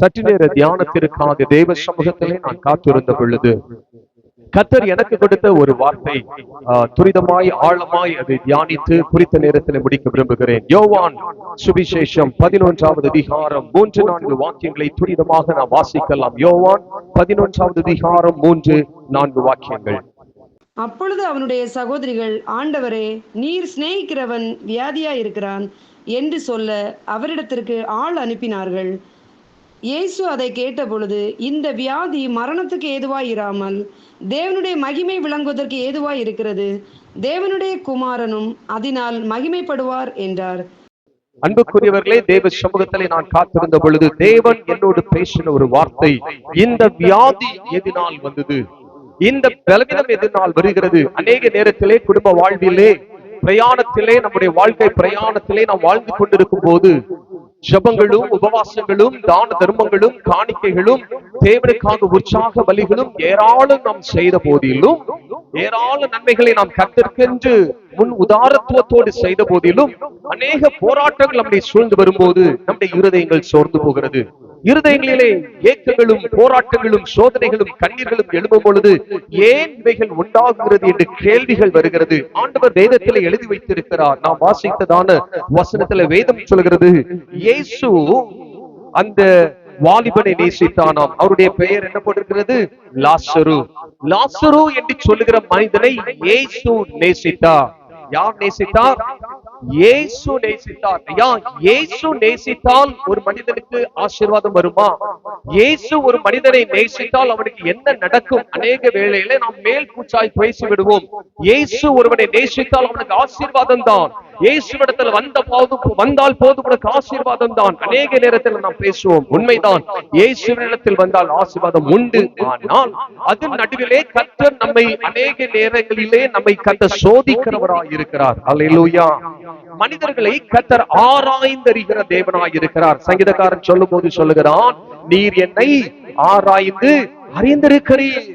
சற்று நேர தியானத்திற்காக தேவ சமூகத்திலே நான் காத்திருந்த பொழுது கத்தர் எனக்கு கொடுத்த ஒரு வார்த்தை துரிதமாய் ஆழமாய் அதை தியானித்து குறித்த நேரத்தில் முடிக்க விரும்புகிறேன். யோவான் சுவிசேஷம் பதினொன்றாவது அதிகாரம் மூன்று நான்கு வாக்கியங்களை துரிதமாக நாம் வாசிக்கலாம். யோவான் பதினொன்றாவது அதிகாரம் மூன்று நான்கு வாக்கியங்கள். அப்பொழுது அவனுடைய சகோதரிகள் ஆண்டவரே நீர் சிநேகிக்கிறவன் வியாதியா இருக்கிறான் என்று சொல்ல அவரிடத்திற்கு ஆள் அனுப்பினார்கள். இயேசு அதை கேட்டபொழுது இந்த வியாதி மரணத்துக்கு ஏதுவாய் இராமல் தேவனுடைய மகிமை விளங்குவதற்கு ஏதுவாய் இருக்கிறது தேவனுடைய குமாரனும் அதனால் மகிமைப்படுவார் என்றார். அன்புக்குரியவர்களே தேவ சமூகத்திலே நான் காத்திருந்த பொழுது தேவன் என்னோடு பேசின ஒரு வார்த்தை இந்த வியாதி எதினால் வந்தது. இந்த பலவீனம் எதினால் வருகிறது. அநேக நேரத்திலே குடும்ப வாழ்விலே பிரயாணத்திலே நம்முடைய வாழ்க்கை பிரயாணத்திலே நாம் வாழ்ந்து கொண்டிருக்கும் போது ஜபங்களும் உபவாசங்களும் தான தர்மங்களும் காணிக்கைகளும் தேவனுக்காக உற்சாக பலிகளும் ஏராளம் நாம் செய்த போதிலும் ஏராள நன்மைகளை நாம் கத்திற்கென்று முன் உதாரத்துவத்தோடு செய்த போதிலும் அநேக போராட்டங்கள் நம்மை சூழ்ந்து வரும்போது நம்முடைய இருதயங்கள் சோர்ந்து போகிறது. இருதயங்களிலே ஏக்கங்களும் போராட்டங்களும் சோதனைகளும் கண்ணீர்களும் எழும்பும் பொழுது ஏன் இவைகள் உண்டாகுகிறது என்று கேள்விகள் வருகிறது. ஆண்டவர் வேதத்திலே எழுதி வைத்திருக்கிறார். நாம் வாசித்ததான வசனத்துல வேதம் சொல்கிறது இயேசு அந்த வாலிபனை நேசித்தானாம். அவருடைய பெயர் என்ன போட்டிருக்கிறது? லாசரு. லாசரு என்று சொல்லுகிற மனிதனை இயேசு நேசித்தார். யார் நேசித்தார்? இயேசு நேசித்தார். ஐயா இயேசு நேசித்தால் ஒரு மனிதனுக்கு ஆசீர்வாதம் வருமா? இயேசு ஒரு மனிதனை நேசித்தால் அவனுக்கு என்ன நடக்கும்? அநேக வேளையில நாம் மேல் கூச்சாய் பேசி விடுவோம் இயேசு ஒருவனை நேசித்தால் அவனுக்கு ஆசீர்வாதம் தான். இயேசுவிடத்தில் வந்த போது வந்தால் போதும் கூட ஆசீர்வாதம் தான். அநேக நேரத்தில் நாம் பேசுவோம் உண்மைதான். இயேசுவிடத்தில் வந்தால் ஆசீர்வாதம் உண்டு. ஆனால் அதன் நடுவிலே கத்தர் நம்மை அநேக நேரங்களிலே நம்மை கத்த சோதிக்கிறவராய் இருக்கிறார். அல்லா மனிதர்களை கத்தர் ஆராய்ந்தறிகிற தேவனாய் இருக்கிறார். சங்கீதக்காரன் சொல்லும் போது சொல்லுகிறான் நீர் என்னை ஆராய்ந்து அறிந்திருக்கிறீர்.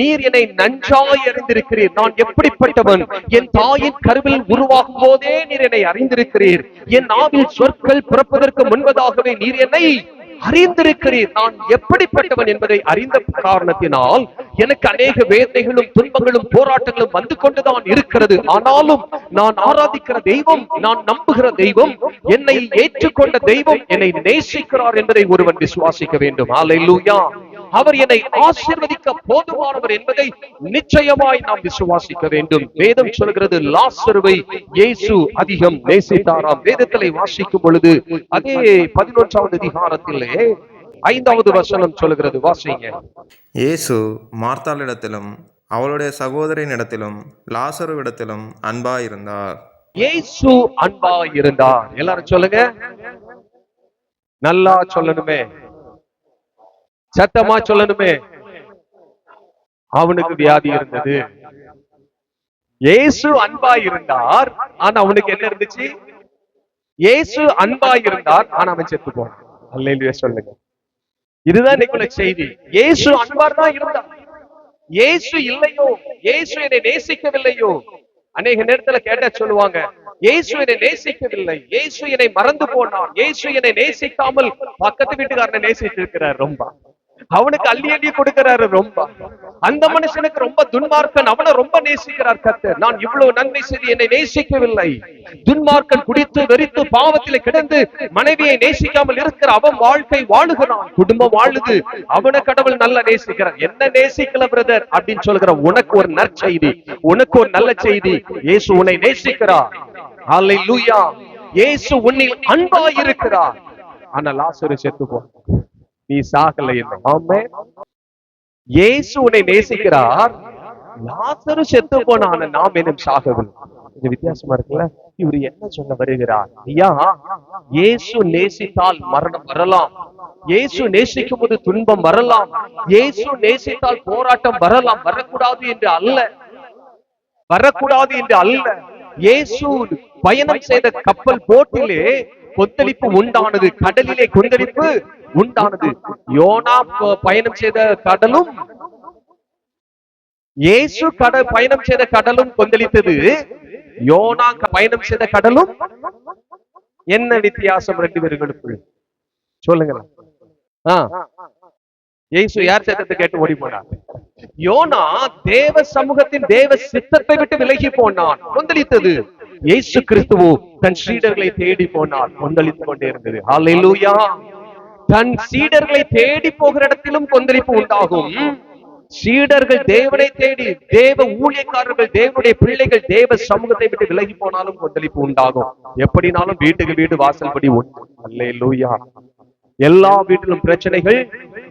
நீர் என்னை நன்றாய் அறிந்திருக்கிறீர். நான் எப்படிப்பட்டவன்? என் தாயின் கருவில் உருவாகும் போதே நீர் என்னை அறிந்திருக்கிறீர். என் நாவில் சொற்கள் பிறப்பதற்கு முன்பதாகவே நீர் என்னை அறிந்திருக்கிறீர். நான் எப்படிப்பட்டவன் என்பதை அறிந்த காரணத்தினால் எனக்கு அநேக வேதனைகளும் துன்பங்களும் போராட்டங்களும் வந்து கொண்டுதான் இருக்கிறது. ஆனாலும் நான் ஆராதிக்கிற தெய்வம் நான் நம்புகிற தெய்வம் என்னை ஏற்றுக்கொண்ட தெய்வம் என்னை நேசிக்கிறார் என்பதை ஒருவன் விசுவாசிக்க வேண்டும். அல்லேலூயா அவர் என்னை ஆசீர்வதிக்க போதுமானவர் என்பதை நிச்சயமாய் நாம் விசுவாசிக்க வேண்டும். வேதம் சொல்கிறது லாசருவை இயேசு அதிகம் நேசித்தாராம். வேதத்திலே வாசிக்கும் பொழுது அதே பதினொன்றாவது அதிகாரத்திலே ஐந்தாவது வசனம் சொல்கிறது வாசிங்க. இயேசு மார்த்தாளிடத்திலும் அவளுடைய சகோதரினிடத்திலும் லாசருவிடத்திலும் அன்பாயிருந்தார். இயேசு அன்பா இருந்தார் எல்லாரும் சொல்லுங்க. நல்லா சொல்லணுமே. சத்தமா சொல்லணுமே. அவனுக்கு வியாதி இருந்தது. ஏசு அன்பா இருந்தார் ஆனா அவனுக்கு என்ன இருந்துச்சு? ஏசு அன்பா இருந்தார் ஆனா அவன் செத்து போனான். அல்லேலூயா சொல்லுங்க. இதுதான் இன்னைக்குள்ள செய்தி. ஏசு அன்பார் தான் இருந்தார். ஏசு இல்லையோ? ஏசு என்னை நேசிக்கவில்லையோ? அநேக நேரத்துல கேட்டா சொல்லுவாங்க ஏசு என்னை நேசிக்கவில்லை. ஏசு என்னை மறந்து போனான். ஏசு என்னை நேசிக்காமல் பக்கத்து வீட்டுக்காரனை நேசித்து இருக்கிறார் ரொம்ப. அவனுக்கு அள்ளி அள்ளி கொடுக்கிறாரு ரொம்ப. அந்த மனுஷனுக்கு ரொம்ப துன்மார்க்கன் அவனை ரொம்ப நேசிக்கிறார் கர்த்தர். நான் இவ்வளவு நன்மை செய்து என்னை நேசிக்கவில்லை. துன்மார்க்கன் குடித்து வெறித்து பாவத்திலே கிடந்து மனைவியை நேசிக்காமல் இருக்கிற அவன் வாழ்க்கை வாழுகிறான். குடும்பம் வாழுது. அவனை கடவுள் நல்லா நேசிக்கிறார். என்ன நேசிக்கல பிரதர் அப்படின்னு சொல்கிற உனக்கு ஒரு நற்செய்தி. உனக்கு ஒரு நல்ல செய்தி. இயேசு உன்னை நேசிக்கிறார். அல்லேலூயா இயேசு உன்னில் அன்பாய் இருக்கிறார் ஆனா லாசரு செத்து போ நீ சாகல என்று. ஆமே இயேசு உன்னை நேசிக்கிறார். லாசரு செத்து போனான நாம் என்னும் சாகவில்லை. கொஞ்சம் வித்தியாசமா இருக்குல்ல? இவர் என்ன சொல்ல வருகிறார்? ஐயா இயேசு நேசித்தால் மரணம் வரலாம். இயேசு நேசிக்கும் போது துன்பம் வரலாம். இயேசு நேசித்தால் போராட்டம் வரலாம். வரக்கூடாது என்று அல்ல. வரக்கூடாது என்று அல்ல. இயேசு பயணம் செய்த கப்பல் போட்டிலே கொந்தளிப்பு உண்டானது கடலிலே கொந்தளிப்பு உண்டானது. யோனா பயணம் செய்த கடலும் இயேசு கடல் பயணம் செய்த கடலும் கொந்தளித்தது. யோனா பயணம் செய்த கடலும் என்ன வித்தியாசம் ரெண்டு பேர்களுக்குள் சொல்லுங்களேன். ஆ. இயேசு யார் சத்தத்தை கேட்டு ஓடி போனார்? யோனா தேவ சமூகத்தின் தேவ சித்தத்தை விட்டு விலகி போனான். கொந்தளித்தது. இயேசு கிறிஸ்துவோ தன் சீடர்களை தேடி போனார் கொந்தளித்து கொண்டே இருந்தது ஹalleluya தன் சீடர்களை தேடி போகிற இடத்திலும் கொந்தளிப்பு உண்டாகும். சீடர்கள் தேவனை தேடி தேவ ஊழியக்காரர்கள் தேவனுடைய பிள்ளைகள் தேவ சமூகத்தை விட்டு விலகி போனாலும் கொந்தளிப்பு உண்டாகும். எப்படினாலும் வீட்டுக்கு வீடு வாசல்படி உண்டு அல்லேலூயா எல்லா வீட்டிலும் பிரச்சனைகள்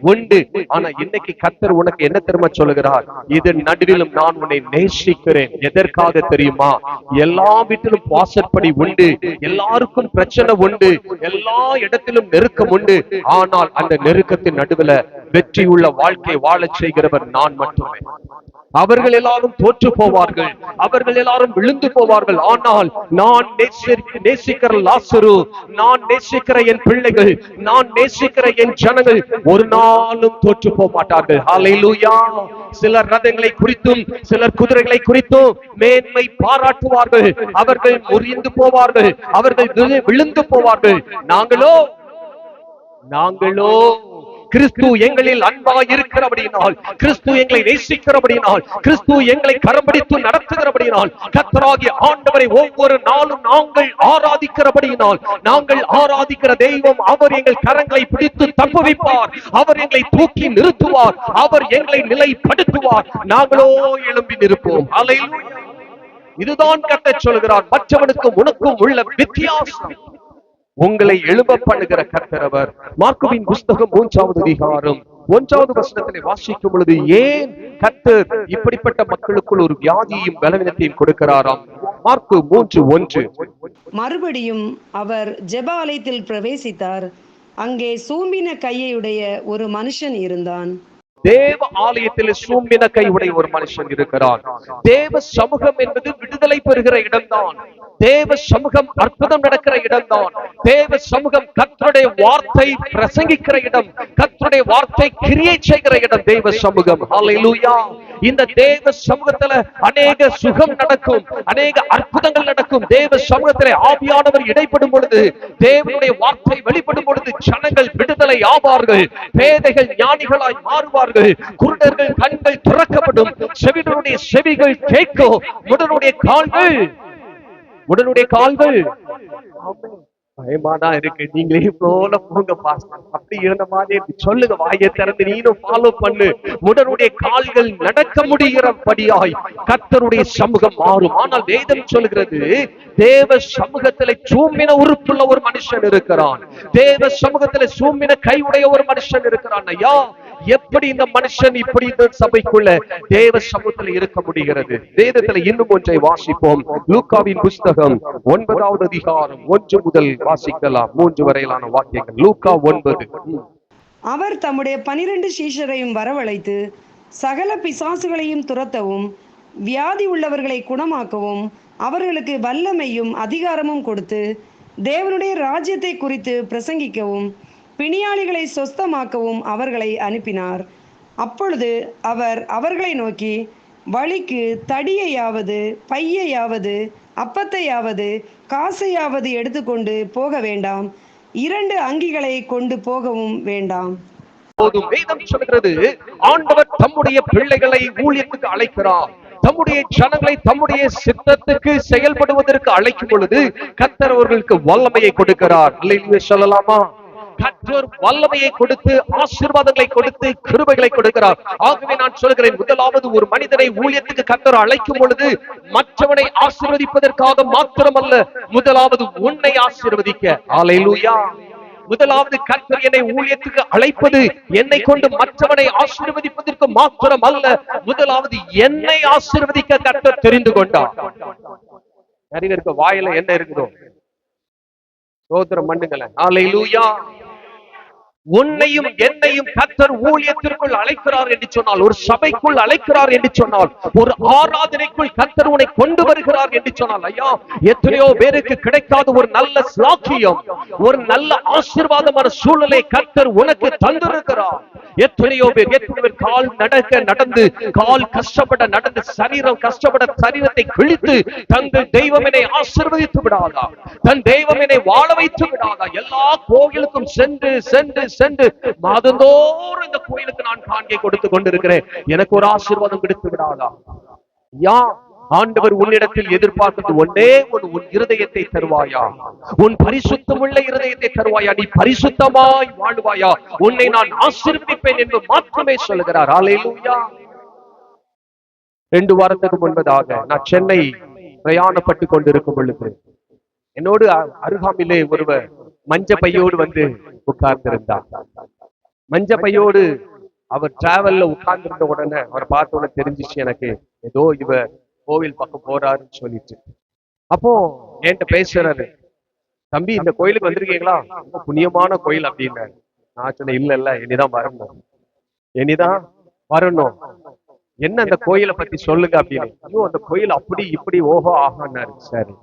உண்டு. ஆனா இன்னைக்கு கத்தர் உனக்கு என்ன திறமை சொல்லுகிறார்? இது நடுவிலும் நான் உன்னை நேசிக்கிறேன். எதற்காக தெரியுமா? எல்லா வீட்டிலும் பாசற்படி உண்டு. எல்லாருக்கும் பிரச்சனை உண்டு. எல்லா இடத்திலும் நெருக்கம் உண்டு. ஆனால் அந்த நெருக்கத்தின் நடுவுல வெற்றியுள்ள வாழ்க்கை வாழச் செய்கிறவர் நான் மட்டுமே. அவர்கள் எல்லாரும் தோற்று போவார்கள். அவர்கள் எல்லாரும் விழுந்து போவார்கள். ஆனால் நான் நேசிக்கிற லாசரு நான் நேசிக்கிற என் பிள்ளைகள் நான் நேசிக்கிற என் ஜனங்கள் ஒரு நாளும் தோற்று போக மாட்டார்கள். ஹalleluya சிலர் ரதங்களை குறித்தும் சிலர் குதிரைகளை குறித்தும் மேன்மை பாராட்டுவார்கள். அவர்கள் முறிந்து போவார்கள். அவர்கள் விழுந்து போவார்கள். நாங்களோ நாங்களோ கிறிஸ்து எங்களில் அன்பாய் இருக்கிறபடியினால் கிறிஸ்து எங்களை நேசிக்கிறபடியினால் கிறிஸ்து எங்களை கரம்பிடித்து நடத்துகிறபடியினால் கத்தராகிய ஆண்டவரை ஒவ்வொரு நாளும் நாங்கள் ஆராதிக்கிறபடியினால் நாங்கள் ஆராதிக்கிற தெய்வம் அவர் எங்கள் கரங்களை பிடித்து தப்புவிப்பார் அவர் எங்களை தூக்கி நிறுத்துவார் அவர் எங்களை நிலைப்படுத்துவார். நாங்களோ எழும்பி நிற்போம். அலையில் இதுதான் கத்த சொல்கிறார். மற்றவனுக்கும் உனக்கும் உள்ள வித்தியாசம். உங்களை எழும்ப பண்ணுகிற கர்த்தரவர். மாக்குவின் புஸ்தகம் மூன்றாவது அதிகாரம். ஒன்றாவது வசனத்திலே வாசிக்கும் பொழுது ஏன் கத்தர் இப்படிப்பட்ட மக்களுக்குள் ஒரு வியாதியையும் பலவீனத்தையும் கொடுக்கிறாராம்? மார்க்கு மூன்று ஒன்று. மறுபடியும் அவர் ஜெப ஆலயத்தில் பிரவேசித்தார். அங்கே சூம்பின கையுடைய ஒரு மனுஷன் இருந்தான். தேவ ஆலயத்தில் சூம்பின கை உடைய ஒரு மனுஷன் இருக்கிறார். தேவ சமூகம் என்பது விடுதலை பெறுகிற இடம்தான். தேவ சமூகம் அற்புதம் நடக்கிற இடம்தான். தேவ சமூகம் கத்தருடைய வார்த்தை பிரசங்கிக்கிற இடம் கத்தருடைய வார்த்தை கிரியை செய்கிற இடம் தேவ சமூகம். இந்த தேவ சமூகத்துல அநேக சுகம் நடக்கும் அநேக அற்புதங்கள் நடக்கும். தேவ சமூகத்திலே ஆவியானவர் இடைப்படும் பொழுது தேவனுடைய வார்த்தை வெளிப்படும் பொழுது ஜனங்கள் விடுதலை ஆவார்கள் பேதைகள் ஞானிகளாய் மாறுவார்கள். குருடர்கள் கண்கள் திறக்கப்படும். செவிடனுடைய செவிகள் கேட்கும். முடனுடைய கால்கள் முடனுடைய கால்கள். பயமாதான் இருக்கு. நீங்களே போல போங்க பாஸ்டர் அப்படி இருந்த மாதிரி சொல்லுங்க வாயை திறந்து நீனும் ஃபாலோ பண்ணு. உடனுடைய கால்கள் நடக்க முடிகிறபடியாய் கத்தருடைய சமூகம் மாறும். ஆனால் வேதம் சொல்கிறது தேவ சமூகத்துல சூம்பின உறுப்புள்ள ஒரு மனுஷன் இருக்கிறான். தேவ சமூகத்துல சூம்பின கை உடைய ஒரு மனுஷன் இருக்கிறான். ஐயா எப்படி இந்த மனுஷன் இப்படி இந்த சபைக்குள்ள தேவ சமூகத்தில் இருக்க முடிகிறது? வேதத்துல இன்னும் ஒன்றை வாசிப்போம். லூக்காவின் புஸ்தகம் ஒன்பதாவது அதிகாரம் ஒன்று முதல் வாசிக்கலாம். மூன்று வரையிலான வாக்கியங்கள். லூக்கா ஒன்பது. அவர் தம்முடைய பனிரெண்டு சீஷரையும் வரவழைத்து சகல பிசாசுகளையும் துரத்தவும் வியாதி உள்ளவர்களை குணமாக்கவும் அவர்களுக்கு வல்லமையும் அதிகாரமும் கொடுத்து தேவனுடைய ராஜ்யத்தை குறித்து பிரசங்கிக்கவும் பிணியாளிகளை சொஸ்தமாக்கவும் அவர்களை அனுப்பினார். அப்பொழுது அவர் அவர்களை நோக்கி வழிக்கு தடியையாவது பையையாவது அப்பத்தையாவது காசையாவது எடுத்துக்கொண்டு போக வேண்டாம். இரண்டு அங்கிகளை கொண்டு போகவும் வேண்டாம். போதும் வேதம் சொல்கிறது ஆண்டவர் தம்முடைய பிள்ளைகளை ஊழியத்துக்கு அழைக்கிறார். தம்முடைய ஜனங்களை தம்முடைய சித்தத்துக்கு செயல்படுவதற்கு அழைக்கும் பொழுது கத்தர் அவர்களுக்கு வல்லமையை கொடுக்கிறார். சொல்லலாமா? கற்றோர் வல்லமையை கொடுத்து ஆசீர்வாதங்களை கொடுத்து கிருபைகளை கொடுக்கிறார். ஆகவே நான் சொல்கிறேன் முதலாவது ஒரு மனிதனை ஊழியத்துக்கு கத்தர் அழைக்கும் பொழுது மற்றவனை ஆசீர்வதிப்பதற்காக மாத்திரமல்ல முதலாவது உன்னை ஆசீர்வதிக்க. ஆலையிலூயா முதலாவது கர்த்தர் என்னை ஊழியத்துக்கு அழைப்பது என்னை கொண்டு மற்றவனை ஆசீர்வதிப்பதற்கு மாத்திரம் அல்ல முதலாவது என்னை ஆசீர்வதிக்க கர்த்தர் தெரிந்து கொண்டார். நிறைய பேருக்கு வாயில என்ன இருக்குதோ? சோதரம் பண்ணுங்களேன். லூயா உன்னையும் என்னையும் கத்தர் ஊழியத்திற்குள் அழைக்கிறார் என்று சொன்னால் ஒரு சபைக்குள் அழைக்கிறார் என்று சொன்னால் ஒரு ஆராதனைக்குள் கத்தர் உன்னை கொண்டு வருகிறார் என்று சொன்னால் ஐயா எத்தனையோ பேருக்கு கிடைக்காத ஒரு நல்ல சாக்கியம் ஒரு நல்ல ஆசீர்வாதமான சூழலை கத்தர் உனக்கு தந்திருக்கிறார். எத்தனையோ பேர் எத்தனை பேர் கால் நடக்க நடந்து கால் கஷ்டப்பட நடந்து சரீரம் கஷ்டப்பட சரீரத்தை கிழித்து தங்கள் தெய்வம் என்னை ஆசிர்வதித்து விடாதா? தன் தெய்வம் என்னை வாழ வைத்து விடாதா? எல்லா கோவிலுக்கும் சென்று சென்று சென்று மாத மாதந்தோறும் இந்த கோயிலுக்கு நான் காண்கை கொடுத்து கொண்டிருக்கிறேன். எனக்கு ஒரு ஆசீர்வாதம் கிடைத்து விடாதா? யா ஆண்டவர் உன்னிடத்தில் எதிர்பார்த்தது ஒன்றே ஒன்று உன் இருதயத்தை தருவாயா? உன் பரிசுத்தமுள்ள இருதயத்தை தருவாயா? நீ பரிசுத்தமாய் வாழ்வாயா? உன்னை நான் ஆசீர்வதிப்பேன் என்று மாத்திரமே சொல்லுகிறார். ஆலையிலூயா ரெண்டு வாரத்துக்கு முன்பதாக நான் சென்னை பிரயாணப்பட்டு கொண்டிருக்கும் பொழுது என்னோடு அருகாமிலே ஒருவர் மஞ்ச பையோடு வந்து உட்கார்ந்திருந்தார். மஞ்ச பையோடு அவர் டிராவல்ல உட்கார்ந்திருந்த உடனே அவரை பார்த்த உடனே தெரிஞ்சிச்சு எனக்கு ஏதோ இவர் கோவில் பக்கம் போறாருன்னு சொல்லிட்டு. அப்போ என்கிட்ட பேசுறாரு தம்பி இந்த கோயிலுக்கு வந்திருக்கீங்களா? ரொம்ப புண்ணியமான கோயில் அப்படின்னாரு நான் சொன்னேன் இல்ல இல்ல இனிதான் வரணும். இனிதான் வரணும். என்ன அந்த கோயிலை பத்தி சொல்லுங்க அப்படின்னு. ஐயோ அந்த கோயில் அப்படி இப்படி ஓஹோ ஆகான்னாரு. சரி.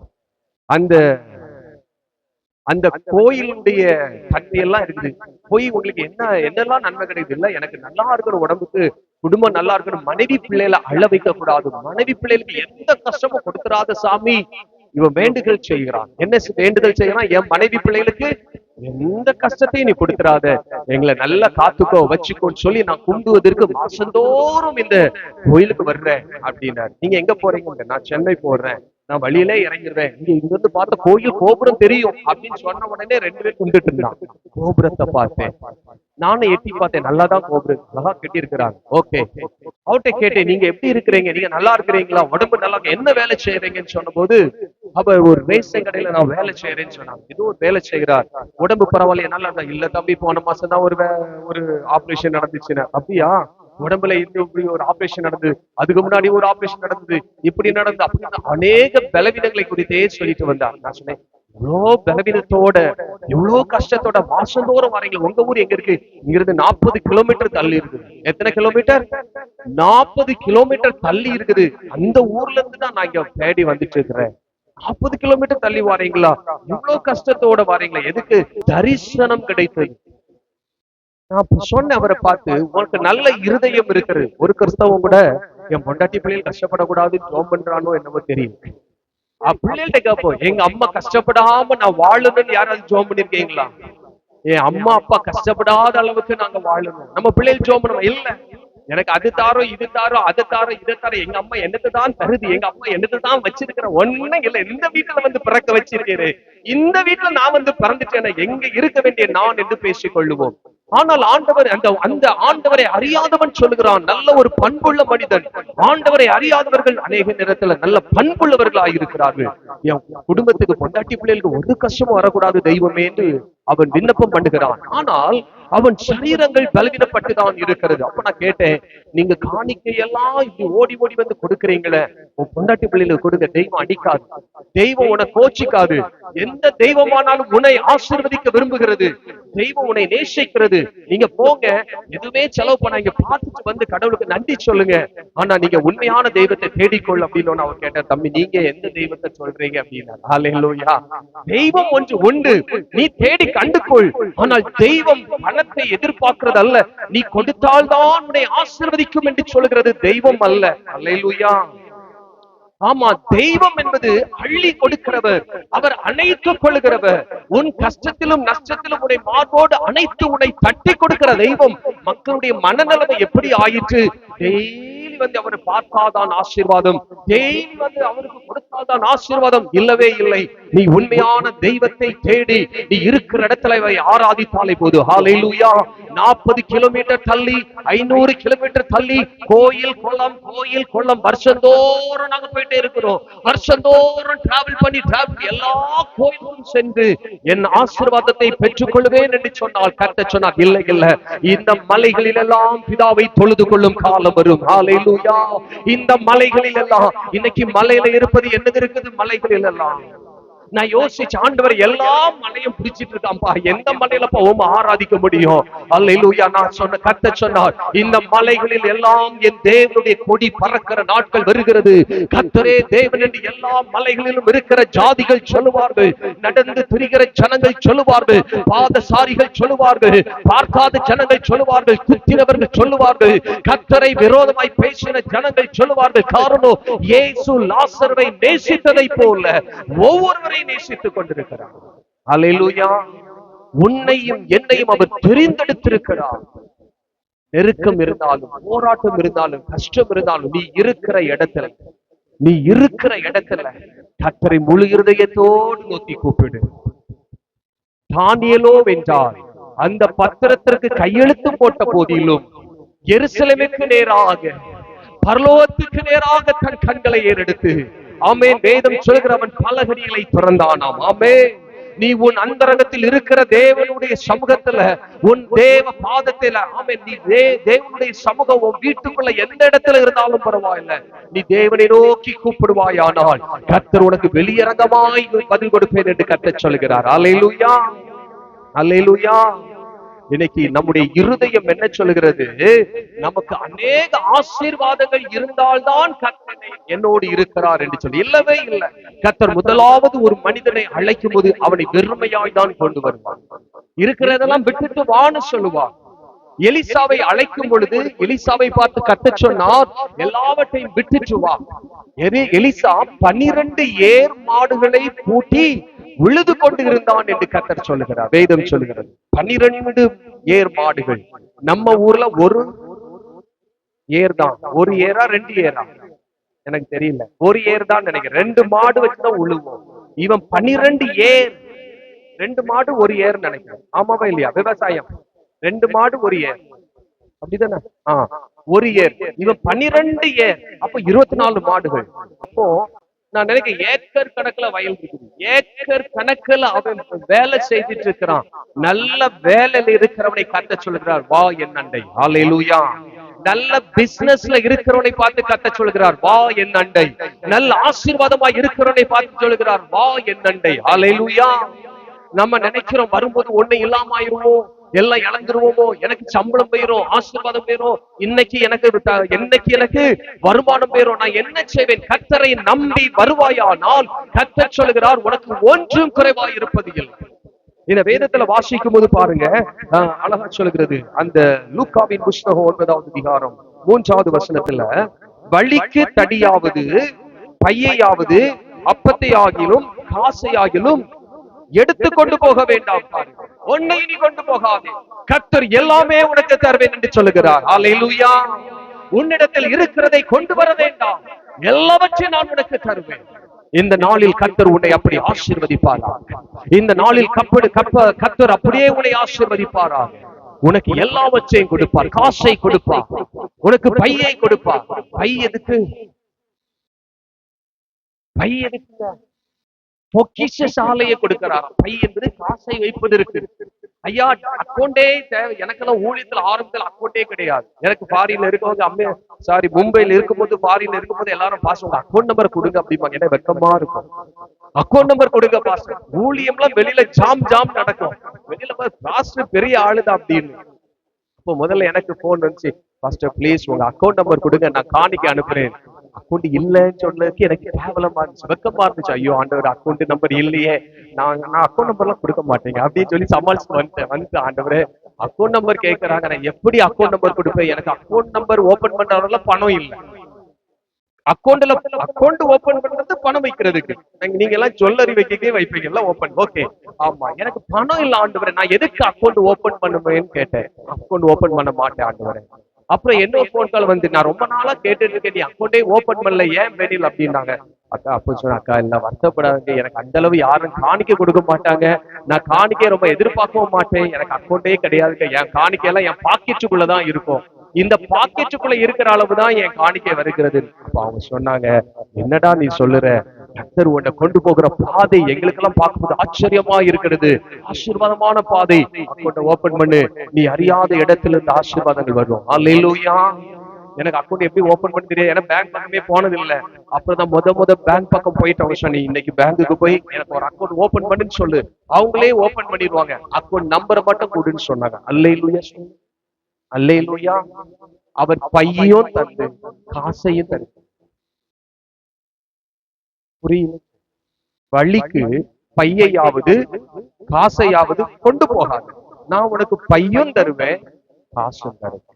அந்த அந்த கோயிலுடைய தன்மை எல்லாம் இருக்குது. போய் உங்களுக்கு என்ன என்னெல்லாம் நன்மை கிடைக்குது இல்ல எனக்கு நல்லா இருக்கிற உடம்புக்கு குடும்பம் நல்லா இருக்கணும் மனைவி பிள்ளைகளை அழ வைக்க கூடாது மனைவி பிள்ளைகளுக்கு எந்த கஷ்டமும் கொடுத்துறாத சாமி இவன் வேண்டுதல் செய்கிறான். என்ன வேண்டுதல் செய்யறான்? என் மனைவி பிள்ளைகளுக்கு எந்த கஷ்டத்தையும் நீ கொடுத்துறாத. எங்களை நல்லா காத்துக்கோ வச்சுக்கோன்னு சொல்லி நான் கும்புவதற்கு மாசந்தோறும் இந்த கோயிலுக்கு வர்றேன் அப்படின்னாரு. நீங்க எங்க போறீங்க? நான் சென்னை போடுறேன் நான் வழியிலே இறங்கிடுவேன் இங்க இங்க இருந்து பார்த்த கோயில் கோபுரம் தெரியும் அப்படின்னு சொன்ன உடனே ரெண்டு பேரும் கும்பிட்டு இருந்தான் கோபுரத்தை பார்த்தேன். நானும் எட்டி பார்த்தேன். நல்லாதான் கோபுரம் நல்லா கட்டி இருக்கிறாங்க ஓகே. அவர்கிட்ட கேட்டேன் நீங்க எப்படி இருக்கிறீங்க? நீங்க நல்லா இருக்கிறீங்களா? உடம்பு நல்லா என்ன வேலை செய்யறீங்கன்னு சொன்னபோது அவ ஒரு ரேஷன் கடையில நான் வேலை செய்யறேன்னு சொன்னாங்க ஏதோ ஒரு வேலை செய்கிறார். உடம்பு பரவாயில்ல நல்லா இருந்தா இல்ல தம்பி போன மாசம் தான் ஒரு ஒரு ஆபரேஷன் நடந்துச்சுன்னு. அப்படியா? உடம்புல இந்த இப்படி ஒரு ஆபரேஷன் நடந்தது அதுக்கு முன்னாடி ஒரு ஆபரேஷன் நடந்தது இப்படி நடந்தது அப்படின்னு அநேக பலவீனங்களை குறித்தே சொல்லிட்டு வந்தார். நான் சொன்னேன் இவ்வளோ பலவீனத்தோட இவ்வளோ கஷ்டத்தோட மாசந்தோறும் வரீங்க உங்க ஊர் எங்க இருக்கு? இங்கிருந்து நாற்பது கிலோமீட்டர் தள்ளி இருக்குது. எத்தனை கிலோமீட்டர் நாற்பது கிலோமீட்டர் தள்ளி இருக்குது. அந்த ஊர்ல இருந்து தான் நான் இங்க தேடி வந்துட்டு இருக்கிறேன். நாற்பது கிலோமீட்டர் தள்ளி வரீங்களா? இவ்வளவு கஷ்டத்தோட வரீங்களா? எதுக்கு? தரிசனம் கிடைத்தது. நான் சொன்னேன் அவரை பார்த்து உனக்கு நல்ல இருதயம் இருக்குது ஒரு கிறிஸ்தவம் கூட என் பொண்டாட்டி பிள்ளைகள் கஷ்டப்படக்கூடாதுன்னு ஜோம் பண்றானோ என்னவோ தெரியும் பிள்ளைகள்ட்ட கேட்போம் எங்க அம்மா கஷ்டப்படாம நான் வாழணும்னு யாராவது ஜோம் பண்ணிருக்கீங்களா? என் அம்மா அப்பா கஷ்டப்படாத அளவுக்கு நாங்க வாழணும். நம்ம பிள்ளைகள் ஜோம் பண்ணுவோம் இல்ல. எனக்கு அது தாரோ இது தாரோ அது தாரோ இதை தாரோ. எங்க அம்மா என்னத்தை தான் தருது? எங்க அம்மா என்னத்தை தான் வச்சிருக்கிற? ஒண்ணும் இல்ல. இந்த வீட்டுல வந்து பிறக்க வச்சிருக்கேரு இந்த வீட்டுல நான் வந்து பிறந்துட்டேன். எங்க இருக்க வேண்டிய நான் என்று பேசிக் கொள்ளுவோம் ஆனால் ஆண்டவர் அந்த அந்த ஆண்டவரை அறியாதவன் சொல்லுகிறான். நல்ல ஒரு பண்புள்ள மனிதன். ஆண்டவரை அறியாதவர்கள் அநேக நேரத்துல நல்ல பண்புள்ளவர்களாக இருக்கிறார்கள். என் குடும்பத்துக்கு பொண்டாட்டி பிள்ளைகளுக்கு ஒரு கஷ்டமும் வரக்கூடாது. தெய்வமே என்று அவன் விண்ணப்பம் பண்ணுகிறான். ஆனால் அவன் சரீரங்கள் பலவீனப்பட்டுதான் இருக்கிறது. அப்ப நான் கேட்டேன் நீங்க காணிக்கை எல்லாம் இப்படி ஓடி ஓடி வந்து கொடுக்குறீங்களே உன் பொண்டாட்டி பிள்ளையில கொடுங்க தெய்வம் அடிக்காது. தெய்வம் உன்னை கோச்சிக்காது. எந்த தெய்வமானாலும் உன்னை ஆசீர்வதிக்க விரும்புகிறது. தெய்வம் உன்னை நேசிக்கிறது. நீங்க போங்க. எதுவுமே செலவு பண்ணாங்க பார்த்துட்டு வந்து கடவுளுக்கு நன்றி சொல்லுங்க. ஆனா நீங்க உண்மையான தெய்வத்தை தேடிக்கொள் அப்படின்னு அவர் கேட்டார் தம்பி நீங்க எந்த தெய்வத்தை சொல்றீங்க அப்படின்னா தெய்வம் ஒன்று உண்டு. நீ தேடி கண்டுகொள். ஆனால் தெய்வம் பணத்தை எதிர்பார்க்கிறது அல்ல நீ கொடுத்தால்தான் உன்னை ஆசிர்வதிக்கும் என்று சொல்கிறது தெய்வம் அல்ல. அல்லையா ஆமா தெய்வம் என்பது அள்ளி கொடுக்கிறவர். அவர் அணைத்துக் கொள்கிறவர் உன் கஷ்டத்திலும் நஷ்டத்திலும் உன்னை மார்போடு அணைத்து உன்னை தட்டி கொடுக்கிற தெய்வம் மக்களுடைய மனநலமை எப்படி ஆயிற்று? டெய்லி வந்து அவரை பார்த்தாதான் ஆசீர்வாதம். டெய்லி வந்து அவருக்கு கொடுத்தாதான் ஆசீர்வாதம். இல்லவே இல்லை. நீ உண்மையான தெய்வத்தை தேடி நீ இருக்கிற இடத்துல இவை ஆராதித்தாலே போது. ஹalleluya நாற்பது கிலோமீட்டர் தள்ளி ஐநூறு கிலோமீட்டர் தள்ளி கோயில் குளம் கோயில் குளம் வருஷந்தோறும் நாங்க போயிட்டே இருக்கிறோம். வருஷந்தோறும் டிராவல் பண்ணி டிராவல் எல்லா கோயிலும் சென்று என் ஆசீர்வாதத்தை பெற்றுக் கொள்வேன் என்று சொன்னால் கத்த சொன்னால் இல்லை இல்லை. இந்த மலைகளில் எல்லாம் பிதாவை தொழுது கொள்ளும் காலம் வரும். ஹalleluya இந்த மலைகளில் எல்லாம் இன்னைக்கு மலையில இருப்பது என்னது இருக்குது? மலைகளில் எல்லாம் நான் யோசிச்சு ஆண்டவர் எல்லா மலையும் பிடிச்சிட்டு இருக்கான்ப்பா. எந்த மலையில போவோம் ஆராதிக்க முடியும்? அல்ல நான் சொன்ன கத்த சொன்னார் இந்த மலைகளில் எல்லாம் என் தேவனுடைய கொடி பறக்கிற நாட்கள் வருகிறது. கத்தரே தேவன் என்று எல்லா மலைகளிலும் இருக்கிற ஜாதிகள் சொல்லுவார்கள் நடந்து திரிகிற ஜனங்கள் சொல்லுவார்கள் பாதசாரிகள் சொல்லுவார்கள் பார்க்காத ஜனங்கள் சொல்லுவார்கள் குத்தினவர்கள் சொல்லுவார்கள் கத்தரை விரோதமாய் பேசின ஜனங்கள் சொல்லுவார்கள். காரணம் இயேசு லாசருவை நேசித்ததை போல ஒவ்வொருவரையும் நேசித்துக் கொண்டிருக்கிறார். அல்லேலூயா உன்னையும் என்னையும் அவர் தெரிந்தெடுத்திருக்கிறார். நெருக்கம் இருந்தாலும் போராட்டம் இருந்தாலும் கஷ்டம் இருந்தாலும் நீ இருக்கிற இடத்துல நீ இருக்கிற இடத்துல கத்தரை முழு இருதயத்தோடு நோக்கி கூப்பிடு. தானியலோ வென்றார். அந்த பத்திரத்திற்கு கையெழுத்து போட்ட போதிலும் எருசலேமுக்கு நேராக பரலோகத்துக்கு நேராக தன் கண்களை ஏறெடுத்து ஆமே வேதம் சொல்கிறவன் பலகடிகளை திறந்தானாம். ஆமே நீ உன் அந்தரங்கத்தில் இருக்கிற தேவனுடைய சமூகத்துல உன் தேவ பாதத்தில ஆமே நீ தே- தேவனுடைய சமூகம் உன் வீட்டுக்குள்ள எந்த இடத்துல இருந்தாலும் பரவாயில்ல. நீ தேவனை நோக்கி கூப்பிடுவாயானால் கர்த்தர் உனக்கு வெளியரங்கமாய் பதில் கொடுப்பேன் என்று கத்த சொல்கிறார் அலையிலுயா அலையிலுயா இன்னைக்கு நம்முடைய இருதயம் என்ன சொல்கிறது? நமக்கு அநேக ஆசீர்வாதங்கள் இருந்தால்தான் கர்த்தனை என்னோடு இருக்கிறார் என்று சொல்லி. இல்லவே இல்லை. கர்த்தர் முதலாவது ஒரு மனிதனை அழைக்கும் போது அவனை வெறுமையாய் தான் கொண்டு வருவான் இருக்கிறதெல்லாம் விட்டுட்டு வான்னு சொல்லுவான் எலிசாவை அழைக்கும் பொழுது எலிசாவை பார்த்து கட்ட சொன்னார் எல்லாவற்றையும் விட்டுட்டு வா. எலிசா பன்னிரண்டு ஏர் மாடுகளை பூட்டி உழுது கொண்டு இருந்தான் என்று கத்தர் சொல்லுகிறார். வேதம் சொல்லுகிறது. பன்னிரண்டு ஏர் மாடுகள் நம்ம ஊர்ல ஒரு ஏர் தான் ஒரு ஏரா ரெண்டு ஏரா? எனக்கு தெரியல. ஒரு ஏர் தான் நினைக்கிறேன். ரெண்டு மாடு வச்சுதான் உழுவோம். இவன் பன்னிரண்டு ஏர். ரெண்டு மாடு ஒரு ஏர் நினைக்கிறேன். ஆமாவா இல்லையா? விவசாயம். ரெண்டு மாடு ஒரு ஏர். அப்படிதானே? ஆஹ் ஒரு ஏர். இவன் பன்னிரண்டு ஏர். அப்ப இருபத்தி நாலு மாடுகள். அப்போ நான் நினைக்கிறேன் ஏக்கர் கணக்குல வயல் இருக்குது. ஏக்கர் கணக்குல அவன் வேலை செய்துட்டு இருக்கிறான். நல்ல வேலையில இருக்கிறவனை கத்த சொல்கிறார். வா என் அண்டை. ஹalleluya நல்ல பிசினஸ்ல இருக்கிறவனை பார்த்து கத்த சொல்கிறார். வா என் அண்டை. நல்ல ஆசீர்வாதமா இருக்கிறவனை பார்த்து சொல்கிறார். வா என் அண்டை. ஹalleluya நம்ம நினைக்கிறோம் வரும்போது ஒண்ணு இல்லாம ஆயிருவோம் எல்லாம் இழந்துருவோமோ? எனக்கு சம்பளம் போயிரும் ஆசீர்வாதம் போயிரும் இன்னைக்கு எனக்கு என்னைக்கு எனக்கு வருமானம் போயிரும் நான் என்ன செய்வேன்? கத்தரை நம்பி வருவாயானால் கத்தர் சொல்கிறார் உனக்கு ஒன்றும் குறைவாய் இருப்பது இல்லை. இந்த வேதத்துல வாசிக்கும் போது பாருங்க ஆஹ், அழகா சொல்கிறது அந்த லூக்காவின் புஸ்தகம் ஒன்பதாவது அதிகாரம் மூன்றாவது வசனத்துல வழிக்கு தடியாவது பையையாவது அப்பத்தை ஆகிலும் காசை ஆகிலும் எடுத்து கொண்டு போக வேண்டாம் பாருங்க. ஒன்னை நீ கொண்டு போகாதே. கர்த்தர் எல்லாமே உனக்கு தருவேன் என்று சொல்லுகிறார். அலையிலுயா உன்னிடத்தில் இருக்கிறதை கொண்டு வர வேண்டாம். எல்லாவற்றையும் நான் உனக்கு தருவேன். இந்த நாளில் கர்த்தர் உன்னை அப்படி ஆசீர்வதிப்பாராக. இந்த நாளில் கப்படு கப்ப கர்த்தர் அப்படியே உன்னை ஆசீர்வதிப்பாராக. உனக்கு எல்லாவற்றையும் கொடுப்பார். காசை கொடுப்பார். உனக்கு பையை கொடுப்பார். பை எதுக்கு? பை எதுக்குங்க? பொக்கிஷ சாலையை கொடுக்கிறார் பை என்பது காசை வைப்பதற்கு. ஐயா அக்கௌண்டே தேவை. எனக்கெல்லாம் ஊழியத்துல ஆரம்பத்தில் அக்கௌண்டே கிடையாது. எனக்கு ஃபாரின்ல இருக்கும்போது அம்மே சாரி மும்பைல இருக்கும்போது ஃபாரின்ல இருக்கும்போது எல்லாரும் பாஸ் உங்க அக்கௌண்ட் நம்பர் கொடுங்க அப்படிம்பாங்க. ஏன்னா வெக்கமா இருக்கும். அக்கௌண்ட் நம்பர் கொடுங்க பாஸ் ஊழியம்லாம் வெளியில ஜாம் ஜாம் நடக்கும். வெளியில பாஸ் பெரிய ஆளுதான் அப்படின்னு. இப்போ முதல்ல எனக்கு போன் வந்துச்சு. ஃபர்ஸ்ட் ப்ளீஸ் உங்க அக்கௌண்ட் நம்பர் கொடுங்க. நான் காணிக்க அனுப்புறேன். அக்கௌண்ட் இல்லைன்னு சொன்னதுக்கு எனக்கு கேவலமா இருந்துச்சு வெக்கமா இருந்துச்சு. ஐயோ ஆண்டவர் அக்கௌண்ட் நம்பர் இல்லையே. நான் நான் அக்கௌண்ட் நம்பர்லாம் கொடுக்க மாட்டேங்க. அப்படின்னு சொல்லி சமாளிச்சு வந்துட்டேன் வந்து ஆண்டவர் அக்கௌண்ட் நம்பர் கேட்கறாங்க நான் எப்படி அக்கௌண்ட் நம்பர் கொடுப்பேன்? எனக்கு அக்கௌண்ட் நம்பர் ஓபன் பண்றதுல பணம் இல்லை. அக்கௌண்ட்ல அக்கௌண்ட் ஓபன் பண்றது பணம் வைக்கிறதுக்கு. நீங்க- எல்லாம் ஜுவல்லரி வைக்கவே எல்லாம் ஓபன் ஓகே ஆமா. எனக்கு பணம் இல்ல ஆண்டு நான் எதுக்கு அக்கௌண்ட் ஓபன் பண்ணுவேன்னு கேட்டேன். அக்கௌண்ட் ஓபன் பண்ண மாட்டேன் ஆண்டு அப்புறம் என்ன போன் கால் வந்து நான் ரொம்ப நாளா கேட்டுட்டு இருக்கேன். நீ அக்கௌண்டே ஓபன் பண்ணல ஏன் வெளியில் அப்படின்னாங்க. அக்கா அப்போ சொன்ன அக்கா இல்ல வருத்தப்படாதுங்க. எனக்கு அந்த அளவு யாரும் காணிக்க கொடுக்க மாட்டாங்க. நான் காணிக்கை ரொம்ப எதிர்பார்க்கவும் மாட்டேன். எனக்கு அக்கௌண்டே கிடையாதுங்க. என் காணிக்கை எல்லாம் என் பாக்கெட்டுக்குள்ளதான் இருக்கும். இந்த பாக்கெட்டுக்குள்ள இருக்கிற அளவு தான் என் காணிக்கை வருகிறது. அப்ப அவங்க சொன்னாங்க என்னடா நீ சொல்லுற? கத்தர் உன்னை கொண்டு போகிற பாதை எங்களுக்கெல்லாம் பார்க்கும்போது ஆச்சரியமா இருக்கிறது. ஆசீர்வாதமான பாதை. அக்கௌண்ட ஓபன் பண்ணு. நீ அறியாத இடத்துல இருந்து ஆசீர்வாதங்கள் வரும். அல்லேலூயா எனக்கு அக்கௌண்ட் எப்படி ஓபன் பண்ண தெரியாது. ஏன்னா பேங்க் பக்கமே போனது இல்ல அப்புறம் முத முத பேங்க் பக்கம் போயிட்டு அவங்க சொன்னி இன்னைக்கு பேங்க்குக்கு போய் எனக்கு ஒரு அக்கௌண்ட் ஓபன் பண்ணுன்னு சொல்லு. அவங்களே ஓபன் பண்ணிடுவாங்க. அக்கௌண்ட் நம்பரை மட்டும் கொடுன்னு சொன்னாங்க. அல்லேலூயா சொல்லு அல்லேலூயா அவர் பையும் தந்து காசையும் தரு புரியல. வழிக்கு பையையாவது காசையாவது கொண்டு போகாது. நான் உனக்கு பையும் தருவேன் காசும் தருவேன்.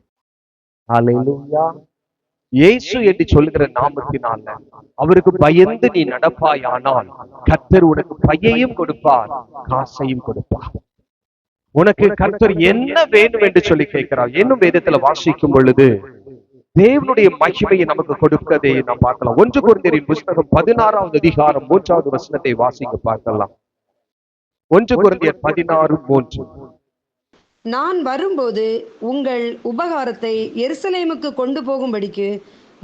இயேசு என்று சொல்லுகிற நாமத்தினால அவருக்கு பயந்து நீ நடப்பாயானால் கர்த்தர் உனக்கு பையையும் கொடுப்பார் காசையும் கொடுப்பார். உனக்கு கர்த்தர் என்ன வேண்டும் என்று சொல்லி கேட்கிறார். என்னும் வேதத்துல வாசிக்கும் பொழுது தேவனுடைய மகிமையை நமக்கு கொடுப்பதை நாம் பார்க்கலாம். ஒன்று குருந்தியரின் புஸ்தகம் பதினாறாவது அதிகாரம் மூன்றாவது வசனத்தை வாசிக்க பார்க்கலாம். ஒன்று குருந்தியர் பதினாறு மூன்று. நான் வரும்போது உங்கள் உபகாரத்தை எருசலேமுக்கு கொண்டு போகும்படிக்கு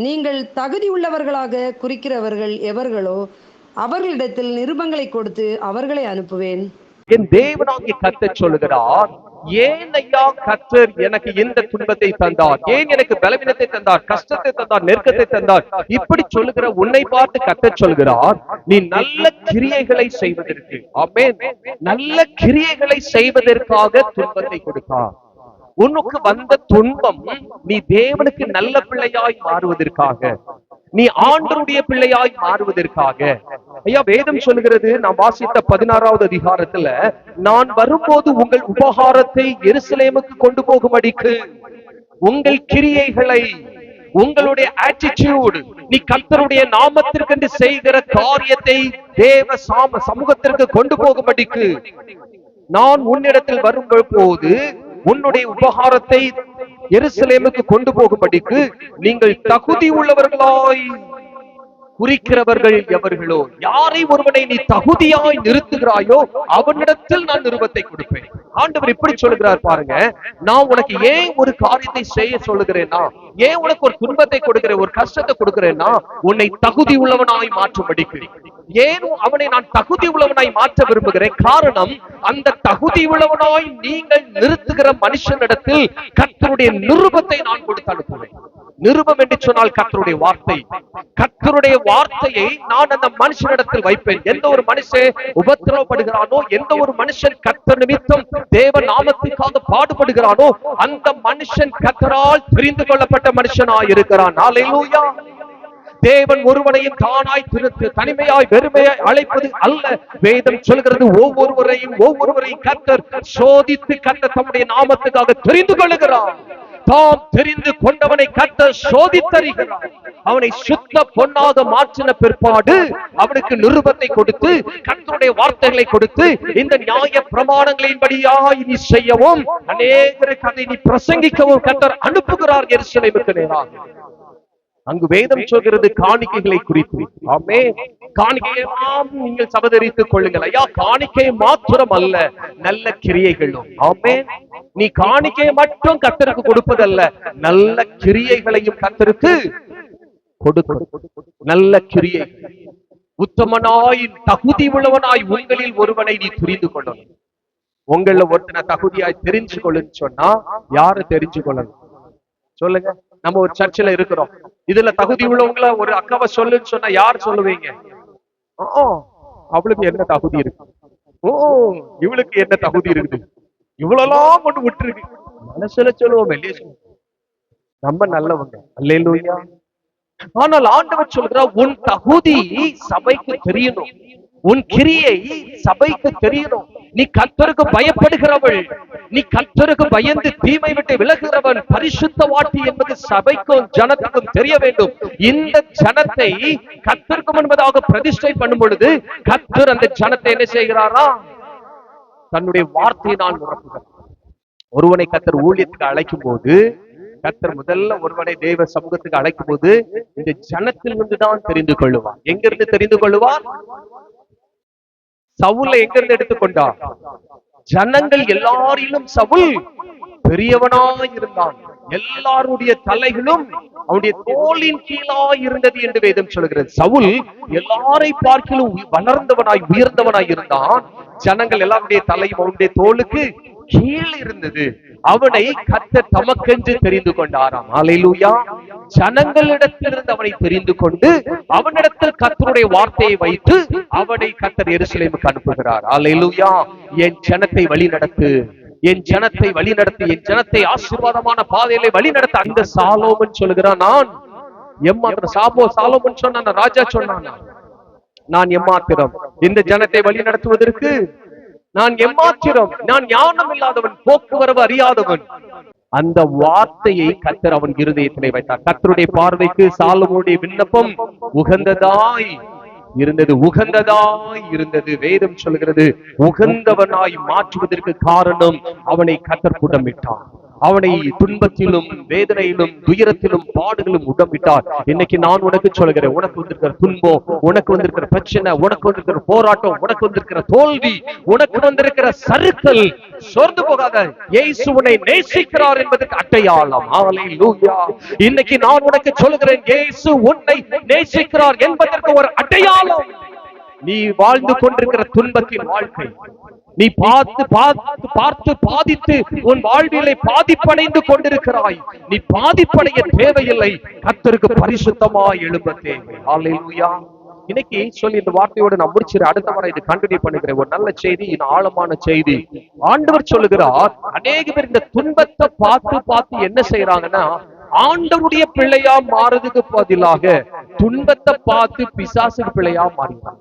நீங்கள் தகுதி உள்ளவர்களாக குறிக்கிறவர்கள் எவர்களோ அவர்களிடத்தில் நிருபங்களை கொடுத்து அவர்களை அனுப்புவேன். என் தேவனாகிய கர்த்தர் சொல்லுகிறார் ஏன் ஐயா கர்த்தர் எனக்கு இந்த துன்பத்தை தந்தார்? ஏன் எனக்கு பலவீனத்தை தந்தார்? கஷ்டத்தை தந்தார்? நெருக்கத்தை தந்தார்? இப்படி சொல்லுகிற உன்னை பார்த்து கர்த்தர் சொல்கிறார் நீ நல்ல கிரியைகளை செய்வதற்கு. ஆமென். நல்ல கிரியைகளை செய்வதற்காக துன்பத்தை கொடுத்தார். உனக்கு வந்த துன்பம் நீ தேவனுக்கு நல்ல பிள்ளையாய் மாறுவதற்காக. நீ ஆண்டருடைய பிள்ளையாய் மாறுவதற்காக. ஐயா வேதம் சொல்லுகிறது நான் வாசித்த பதினாறாவது அதிகாரத்துல நான் வரும்போது உங்கள் உபகாரத்தை எருசலேமுக்கு கொண்டு போகும்படிக்கு உங்கள் கிரியைகளை உங்களுடைய ஆட்டிடியூட் நீ கர்த்தருடைய நாமத்திற்கென்று செய்கிற காரியத்தை தேவ சாம சமூகத்திற்கு கொண்டு போகும்படிக்கு நான் உன்னிடத்தில் வரும்போது உன்னுடைய உபகாரத்தை எருசலேமுக்கு கொண்டு போகும்படிக்கு நீங்கள் தகுதி உள்ளவர்களாய் குறிக்கிறவர்கள் எவர்களோ யாரை ஒருவனை நீ தகுதியாய் நிறுத்துகிறாயோ அவனிடத்தில் நான் நிருபத்தை கொடுப்பேன். ஆண்டவர் இப்படி சொல்லுகிறார் பாருங்க நான் உனக்கு ஏன் ஒரு காரியத்தை செய்ய சொல்லுகிறேன்னா ஏன் உனக்கு ஒரு துன்பத்தை கொடுக்கிறேன் ஒரு கஷ்டத்தை கொடுக்கிறேன்னா உன்னை தகுதி உள்ளவனாய் மாற்றும்படிக்கு ஏன் அவனை நான் தகுதி உள்ளவனாய் மாற்ற விரும்புகிறேன்? காரணம் அந்த தகுதி உள்ளவனாய் நீங்கள் நிறுத்துகிற மனுஷனிடத்தில் கத்தருடைய நிருபத்தை நான் கொடுத்து அனுப்புவேன். நிருபம் என்று சொன்னால் கத்தருடைய வார்த்தை. கத்தருடைய வார்த்தையை நான் அந்த மனுஷனிடத்தில் வைப்பேன். எந்த ஒரு மனுஷன் உபத்திரவப்படுகிறானோ எந்த ஒரு மனுஷன் கத்த நிமித்தம் தேவ நாமத்துக்காக பாடுபடுகிறானோ அந்த மனுஷன் கத்தரால் தெரிந்து கொள்ளப்பட்ட மனுஷனாயிருக்கிறான். இருக்கிறான் ஹalleluya தேவன் ஒருவனையும் தானாய் திருத்து தனிமையாய் வெறுமையாய் அழைப்பது அல்ல. வேதம் சொல்கிறது ஒவ்வொருவரையும் ஒவ்வொருவரையும் கர்த்தர் சோதித்து கர்த்தர் தம்முடைய நாமத்துக்காக தெரிந்து கொள்ளுகிறார். தாம் தெரிந்து கொண்டவனை கத்த சோதித்தறிகிறார். அவனை சுத்த பொன்னாக மாற்றின பிற்பாடு அவனுக்கு நிருபத்தை கொடுத்து கத்தருடைய வார்த்தைகளை கொடுத்து இந்த நியாய பிரமாணங்களின்படியாய் நீ செய்யவும் அநேகருக்கு அதை நீ பிரசங்கிக்கவும் கத்தர் அனுப்புகிறார் எரிசலை நேராக. அங்கு வேதம் சொல்கிறது காணிக்கைகளை குறித்து. ஆமே காணிக்கையெல்லாம் நீங்கள் சபதரித்துக் கொள்ளுங்கள். ஐயா காணிக்கை மாத்திரம் அல்ல நல்ல கிரியைகளும். ஆமே நீ காணிக்கையை மட்டும் கத்தருக்கு கொடுப்பதல்ல நல்ல கிரியைகளையும் கத்தருக்கு கொடுக்க நல்ல கிரியை. உத்தமனாய் தகுதி உள்ளவனாய் உங்களில் ஒருவனை நீ புரிந்து கொள்ளணும். உங்கள ஒருத்தனை தகுதியாய் தெரிஞ்சு கொள்ளுன்னு சொன்னா யாரு தெரிஞ்சு கொள்ளணும்? சொல்லுங்க. நம்ம ஒரு சர்ச்சில் இருக்கிறோம். இதுல தகுதி உள்ளவங்கள ஒரு அக்காவை சொல்லுன்னு சொன்னா யார் சொல்லுவீங்க? அவளுக்கு என்ன தகுதி இருக்கு? ஓ இவளுக்கு என்ன தகுதி இருக்குது? இவ்வளவுலாம் கொண்டு விட்டுருக்கு. மனசுல சொல்லுவோம் வெளியே சொல்லுவோம் நம்ம நல்லவங்க. அல்லையா ஆனால் ஆண்டவர் சொல்கிறார் உன் தகுதி சபைக்கு தெரியணும். உன் கிரியை சபைக்கு தெரியணும். நீ கத்தருக்கு பயப்படுகிறவள். நீ கத்தருக்கு பயந்து தீமை விட்டு விலகுகிறவன். பரிசுத்த வாட்டி என்பது சபைக்கும் ஜனத்துக்கும் தெரிய வேண்டும். இந்த ஜனத்தை கர்த்தருக்கு முன்பதாக பிரதிஷ்டை பண்ணும் பொழுது கர்த்தர் அந்த ஜனத்தை என்ன செய்கிறாரா? தன்னுடைய வார்த்தையினால் நிரப்புகிறார். ஒருவனை கத்தர் ஊழியத்துக்கு அழைக்கும் போது கத்தர் முதல்ல ஒருவனை தேவ சமூகத்துக்கு அழைக்கும் போது இந்த ஜனத்திலிருந்து தான் தெரிந்து கொள்ளுவார். எங்கிருந்து தெரிந்து கொள்ளுவார்? சவுல எங்கிருந்து எடுத்துக்கொண்டார் ஜனங்கள் எல்லாரிலும் சவுல் பெரியவனாய் இருந்தான் எல்லாருடைய தலைகளும் அவனுடைய தோளின் கீழா இருந்தது என்று வேதம் சொல்கிறது. சவுல் எல்லாரை பார்க்கிலும் வளர்ந்தவனாய் உயர்ந்தவனாய் இருந்தான். ஜனங்கள் எல்லாருடைய தலையும் அவனுடைய தோளுக்கு கீழ் இருந்தது அவனை கத்த தமக்கென்று தெரிந்து கொண்டாராம் அலையிலூயா ஜனங்களிடத்திலிருந்து அவனை தெரிந்து கொண்டு அவனிடத்தில் கத்தருடைய வார்த்தையை வைத்து அவனை கத்தர் எருசலேமுக்கு அனுப்புகிறார். அலையிலூயா என் ஜனத்தை வழி நடத்து என் ஜனத்தை வழி நடத்தி என் ஜனத்தை ஆசீர்வாதமான பாதையிலே வழி நடத்த அந்த சாலோமன் சொல்லுகிறான் நான் எம்மாத்திரம் சாபோ சாலோமன் சொன்னான் ராஜா சொன்னான். நான் எம்மாத்திரம் இந்த ஜனத்தை வழி நடத்துவதற்கு நான் எம்மாத்திரம் நான் ஞானம் இல்லாதவன் போக்குவரவு அறியாதவன். அந்த வார்த்தையை கத்தர் அவன் இருதயத்திலே வைத்தார். கத்தருடைய பார்வைக்கு சாலமுடைய விண்ணப்பம் உகந்ததாய் இருந்தது உகந்ததாய் இருந்தது. வேதம் சொல்கிறது உகந்தவனாய் மாற்றுவதற்கு காரணம் அவனை கத்தர் புடமிட்டார் அவனை துன்பத்திலும் வேதனையிலும் துயரத்திலும் பாடுகளும் உடம்பிட்டார் இன்னைக்கு நான் உனக்கு சொல்கிறேன் உனக்கு வந்திருக்கிற துன்பம் உனக்கு வந்திருக்கிற பிரச்சனை உனக்கு வந்திருக்கிற போராட்டம் உனக்கு வந்திருக்கிற தோல்வி உனக்கு வந்திருக்கிற சறுக்கல் சோர்ந்து போகாத இயேசு உன்னை நேசிக்கிறார் என்பதற்கு ஹalleluya இன்னைக்கு நான் உனக்கு சொல்கிறேன் இயேசு உன்னை நேசிக்கிறார் என்பதற்கு ஒரு அடையாளம் நீ வாழ்ந்து கொண்டிருக்கிற துன்பத்தின் வாழ்க்கை. நீ பார்த்து பார்த்து பார்த்து பாதித்து உன் வாழ்விலை பாதிப்படைந்து கொண்டிருக்கிறாய். நீ பாதிப்படைய தேவையில்லை. கத்தருக்கு பரிசுத்தமாய் எழும்ப தேவை. இன்னைக்கு சொல்லி இந்த வார்த்தையோட நான் முடிச்சிரு அடுத்த வாரம் இது கண்டினியூ பண்ணுகிறேன். ஒரு நல்ல செய்தி இது ஆழமான செய்தி. ஆண்டவர் சொல்லுகிறார் அநேக பேர் இந்த துன்பத்தை பார்த்து பார்த்து என்ன செய்யறாங்கன்னா ஆண்டவருடைய பிள்ளையா மாறதுக்கு பதிலாக துன்பத்தை பார்த்து பிசாசு பிள்ளையா மாறினாங்க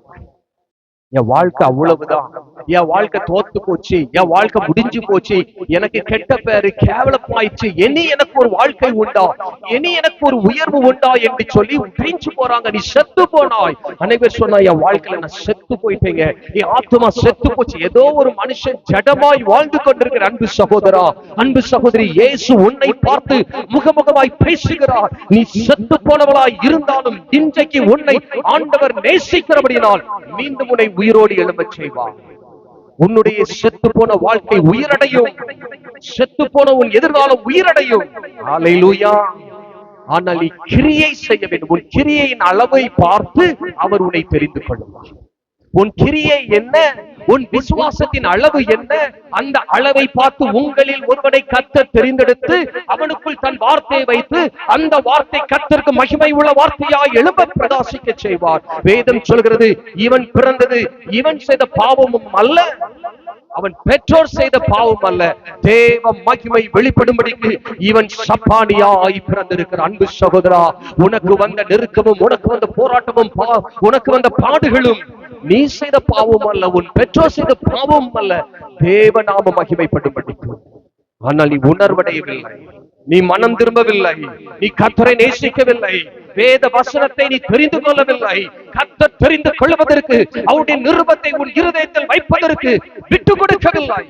என் வாழ்க்கை அவ்வளவுதான். என் வாழ்க்கை தோத்து போச்சு. என் வாழ்க்கை முடிஞ்சு போச்சு. எனக்கு கெட்ட பேரு கேவலமாயிடுச்சு. இனி எனக்கு ஒரு வாழ்க்கை உண்டா? இனி எனக்கு ஒரு உயர்வு உண்டா என்று சொல்லி பிரிஞ்சு போறாங்க. நீ செத்து போனாய். அனைவர் சொன்னா என் வாழ்க்கையில நான் செத்து போயிட்டேங்க. என் ஆத்மா செத்து போச்சு. ஏதோ ஒரு மனுஷன் ஜடமாய் வாழ்ந்து கொண்டிருக்கிற அன்பு சகோதரா. அன்பு சகோதரி இயேசு உன்னை பார்த்து முகமுகமாய் பேசுகிறார். நீ செத்து போனவளாய் இருந்தாலும் இன்றைக்கு உன்னை ஆண்டவர் நேசிக்கிறபடியினால் மீண்டும் உன்னை உயிரோடு எழும்பச் செய்வான். உன்னுடைய செத்து போன வாழ்க்கை உயிரடையும். செத்து போன உன் எதிர்காலம் உயிரடையும். ஹalleluya. ஆனால் நீ கிரியை செய்ய வேண்டும். உன் கிரியையின் அளவை பார்த்து அவர் உன்னை தெரிந்து கொள்வார். உன் கிரியை என்ன? உன் விசுவாசத்தின் அளவு என்ன? அந்த அளவை பார்த்து உங்களில் ஒருவனை கத்த தெரிந்தெடுத்து அவனுக்குள் தன் வார்த்தையை வைத்து அந்த வார்த்தை கத்தருக்கு மகிமை உள்ள வார்த்தையாய் எழும்ப பிரகாசிக்க செய்வார். வேதம் சொல்கிறது இவன் பிறந்தது இவன் செய்த பாவமும் அல்ல. அவன் பெற்றோர் செய்த பாவம் அல்ல. தேவ மகிமை வெளிப்படும்படிக்கு இவன் சப்பானியாய் பிறந்திருக்கிற அன்பு சகோதரா உனக்கு வந்த நெருக்கமும் உனக்கு வந்த போராட்டமும் பா- உனக்கு வந்த பாடுகளும் நீ செய்த பாவம் அல்ல உன் பெற்றோர் செய்த பாவம் அல்ல. தேவ நாம மகிமைப்படும்படிக்கு. ஆனால் நீ உணர்வடையவில்லை. நீ மனம் திரும்பவில்லை. நீ கத்தரை நேசிக்கவில்லை. வேத வசனத்தை நீ தெரிந்து கொள்ளவில்லை. கத்தர் தெரிந்து கொள்வதற்கு அவருடைய நிருபத்தை உன் இருதயத்தில் வைப்பதற்கு விட்டு கொடுக்கவில்லை.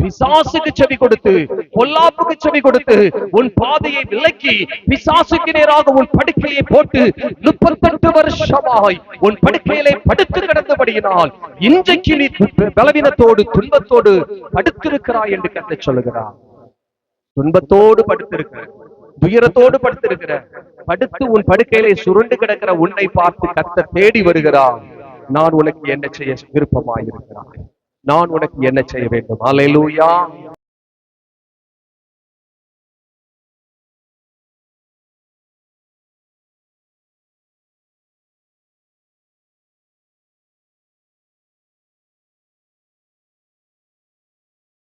பிசாசுக்கு செவி கொடுத்து பொல்லாப்புக்கு செவி கொடுத்து உன் பாதையை விலக்கி பிசாசுக்கு நேராக உன் படுக்கையை போட்டு முப்பத்தெட்டு வருஷமாய் உன் படுக்கையிலே படுத்து கிடந்தபடியினால் இன்றைக்கு நீ பலவீனத்தோடு துன்பத்தோடு படுத்திருக்கிறாய் என்று கத்த சொல்லுகிறார். துன்பத்தோடு படுத்திருக்கிற துயரத்தோடு படுத்திருக்கிற படுத்து உன் படுக்கையிலே சுருண்டு கிடக்கிற உன்னை பார்த்து கத்த தேடி வருகிறான் நான் உனக்கு என்ன செய்ய விருப்பமாயிருக்கிறான் நான் உனக்கு என்ன செய்ய வேண்டும்? அலையலூயா